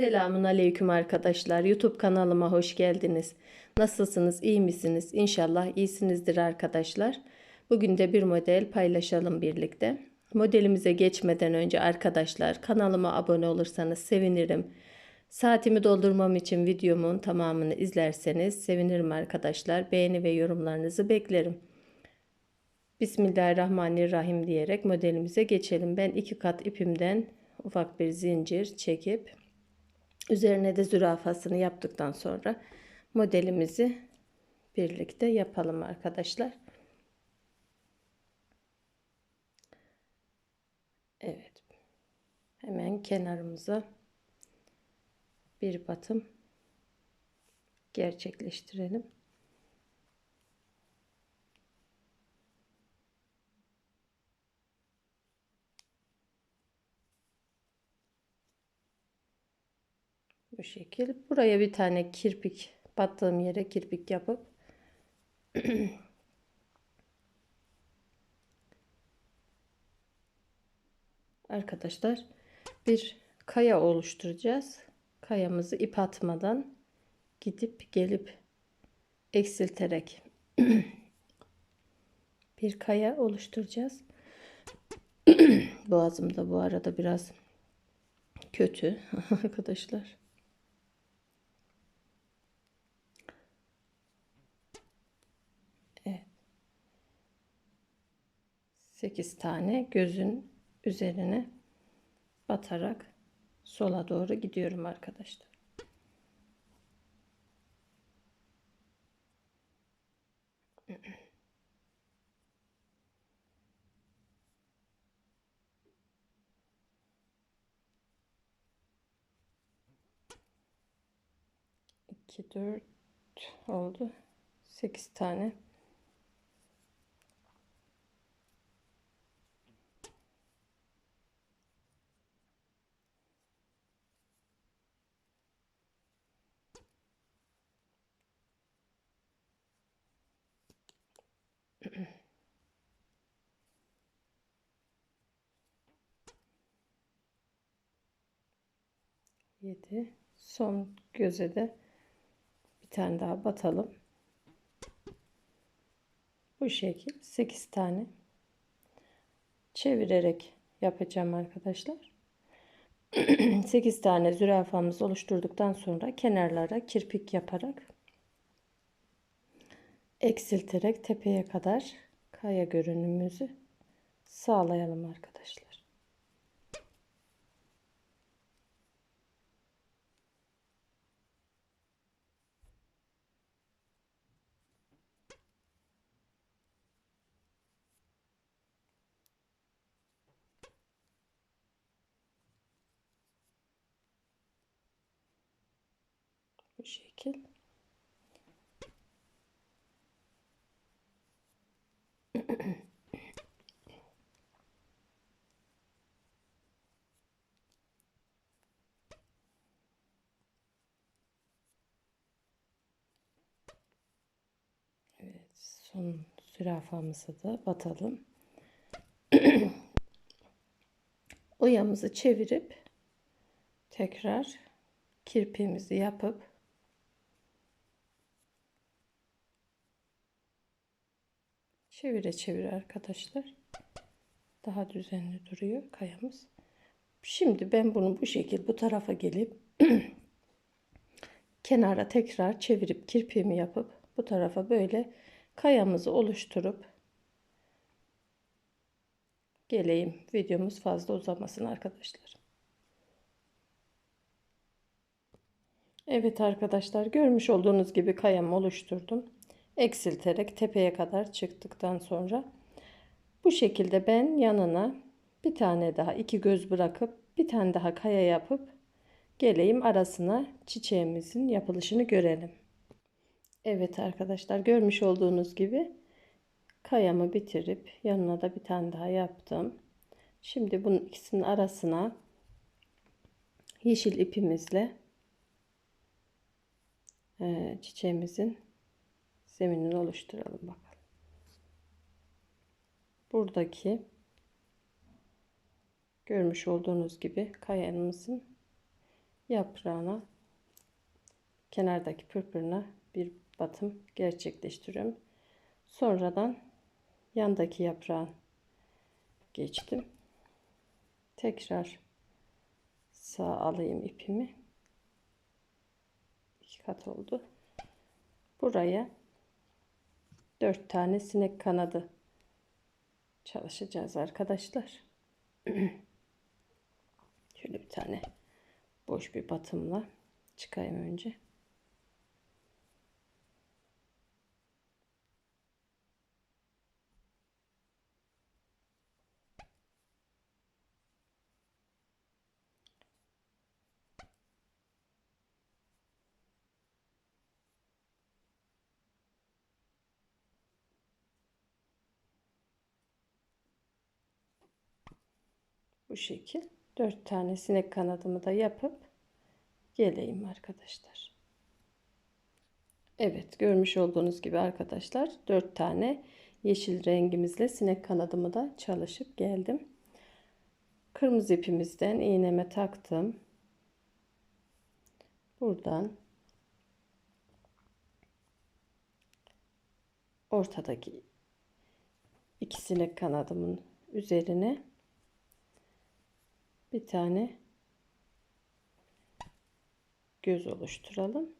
Selamun aleyküm arkadaşlar. YouTube kanalıma hoş geldiniz. Nasılsınız? iyi misiniz? İnşallah iyisinizdir arkadaşlar. Bugün de bir model paylaşalım birlikte. Modelimize geçmeden önce arkadaşlar kanalıma abone olursanız sevinirim. Saatimi doldurmam için videomun tamamını izlerseniz sevinirim arkadaşlar. Beğeni ve yorumlarınızı beklerim. Bismillahirrahmanirrahim diyerek modelimize geçelim. Ben iki kat ipimden ufak bir zincir çekip üzerine de zürafasını yaptıktan sonra modelimizi birlikte yapalım arkadaşlar. Evet. Hemen kenarımıza bir batım gerçekleştirelim. Bu şekil. Buraya bir tane kirpik battığım yere kirpik yapıp arkadaşlar bir kaya oluşturacağız. Kayamızı ip atmadan gidip gelip eksilterek bir kaya oluşturacağız. Boğazım da bu arada biraz kötü arkadaşlar. 8 tane gözün üzerine batarak sola doğru gidiyorum arkadaşlar. İki, dört oldu. Sekiz tane. Yedi. Son göze de bir tane daha batalım. Bu şekil 8 tane çevirerek yapacağım arkadaşlar. 8 tane zürafamızı oluşturduktan sonra kenarlara kirpik yaparak eksilterek tepeye kadar kaya görünümümüzü sağlayalım arkadaşlar. Bu şekil. Evet, son zürafamızı da batalım. Oyamızı çevirip tekrar kirpiğimizi yapıp çevire çevire arkadaşlar daha düzenli duruyor kayamız. Şimdi ben bunu bu şekil bu tarafa gelip kenara tekrar çevirip kirpiğimi yapıp bu tarafa böyle kayamızı oluşturup geleyim. Videomuz fazla uzamasın arkadaşlar. Evet arkadaşlar görmüş olduğunuz gibi kayamı oluşturdum. Eksilterek tepeye kadar çıktıktan sonra bu şekilde ben yanına bir tane daha iki göz bırakıp bir tane daha kaya yapıp geleyim arasına çiçeğimizin yapılışını görelim. Evet arkadaşlar görmüş olduğunuz gibi kayamı bitirip yanına da bir tane daha yaptım. Şimdi bunun ikisinin arasına yeşil ipimizle e, çiçeğimizin zeminini oluşturalım bakalım. Buradaki görmüş olduğunuz gibi kayanımızın yaprağına kenardaki pırpırına bir batım gerçekleştiriyorum. Sonradan yandaki yaprağın geçtim. Tekrar sağ alayım ipimi. İki kat oldu. Buraya dört tane sinek kanadı çalışacağız arkadaşlar. Şöyle bir tane boş bir batımla çıkayım önce. Bu şekil. 4 tane sinek kanadımı da yapıp geleyim arkadaşlar. Evet görmüş olduğunuz gibi arkadaşlar 4 tane yeşil rengimizle sinek kanadımı da çalışıp geldim. Kırmızı ipimizden iğneme taktım. Buradan ortadaki iki sinek kanadımın üzerine bir tane göz oluşturalım.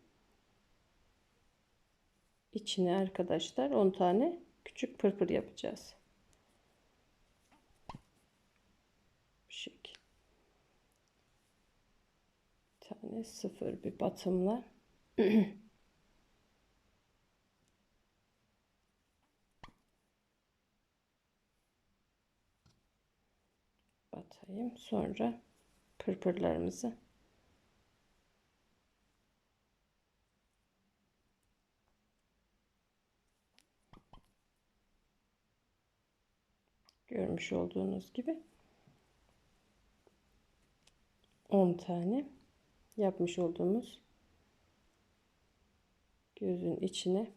İçine arkadaşlar 10 tane küçük pırpır yapacağız. Bu şekil. Bir tane sıfır bir batımla batayım. Sonra pırpırlarımızı görmüş olduğunuz gibi 10 tane yapmış olduğumuz gözün içine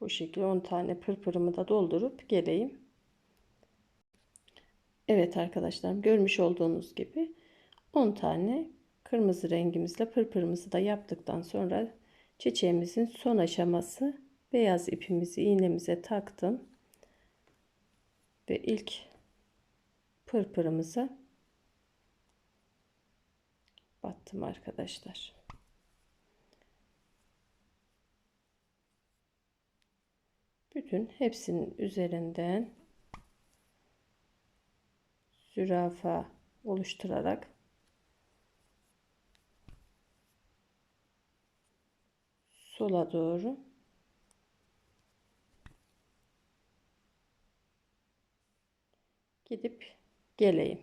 bu şekilde 10 tane pırpırımı da doldurup geleyim. Evet arkadaşlar görmüş olduğunuz gibi 10 tane kırmızı rengimizle pırpırımızı da yaptıktan sonra çiçeğimizin son aşaması beyaz ipimizi iğnemize taktım ve ilk pırpırımıza battım arkadaşlar. Bütün hepsinin üzerinden zürafa oluşturarak sola doğru gidip geleyim.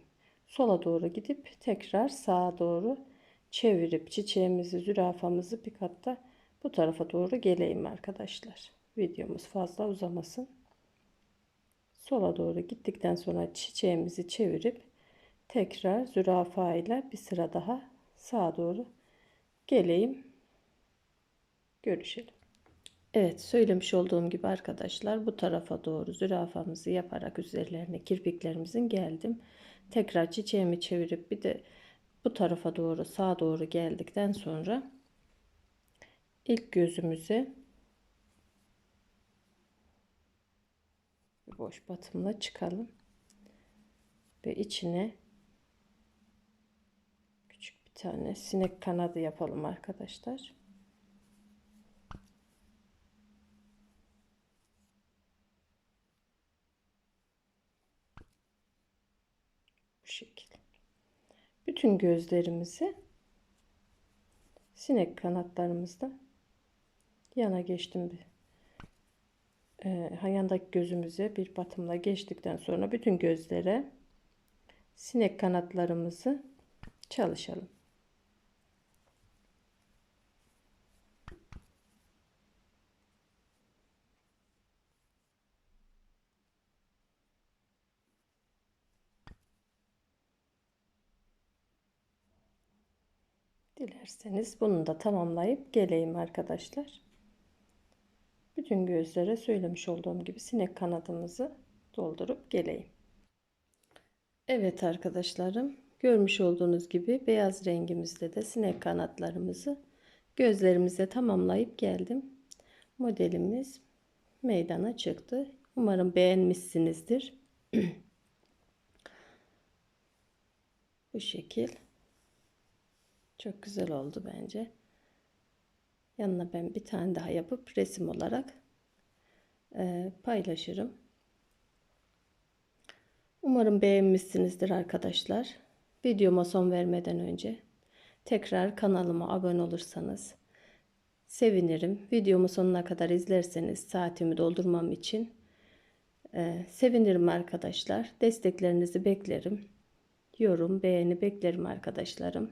Sola doğru gidip tekrar sağa doğru çevirip çiçeğimizi, zürafamızı bir katta bu tarafa doğru geleyim arkadaşlar. Videomuz fazla uzamasın sola doğru gittikten sonra çiçeğimizi çevirip tekrar zürafa ile bir sıra daha sağa doğru geleyim. Görüşelim. Evet söylemiş olduğum gibi arkadaşlar bu tarafa doğru zürafamızı yaparak üzerlerine kirpiklerimizin geldim. Tekrar çiçeğimi çevirip bir de bu tarafa doğru sağa doğru geldikten sonra ilk gözümüze boş batımla çıkalım. Ve içine küçük bir tane sinek kanadı yapalım arkadaşlar. Bu şekilde. Bütün gözlerimizi sinek kanatlarımızda yana geçtim bir e, yandaki gözümüze bir batımla geçtikten sonra bütün gözlere sinek kanatlarımızı çalışalım. Dilerseniz bunu da tamamlayıp geleyim arkadaşlar. Bütün gözlere söylemiş olduğum gibi sinek kanadımızı doldurup geleyim. Evet arkadaşlarım Görmüş olduğunuz gibi beyaz rengimizde de sinek kanatlarımızı gözlerimize tamamlayıp geldim. Modelimiz meydana çıktı. Umarım beğenmişsinizdir. Bu şekil. Çok güzel oldu bence. Yanına ben bir tane daha yapıp resim olarak e, paylaşırım. Umarım beğenmişsinizdir arkadaşlar. Videoma son vermeden önce tekrar kanalıma abone olursanız sevinirim. Videomu sonuna kadar izlerseniz saatimi doldurmam için e, sevinirim arkadaşlar. Desteklerinizi beklerim. Yorum, beğeni beklerim arkadaşlarım.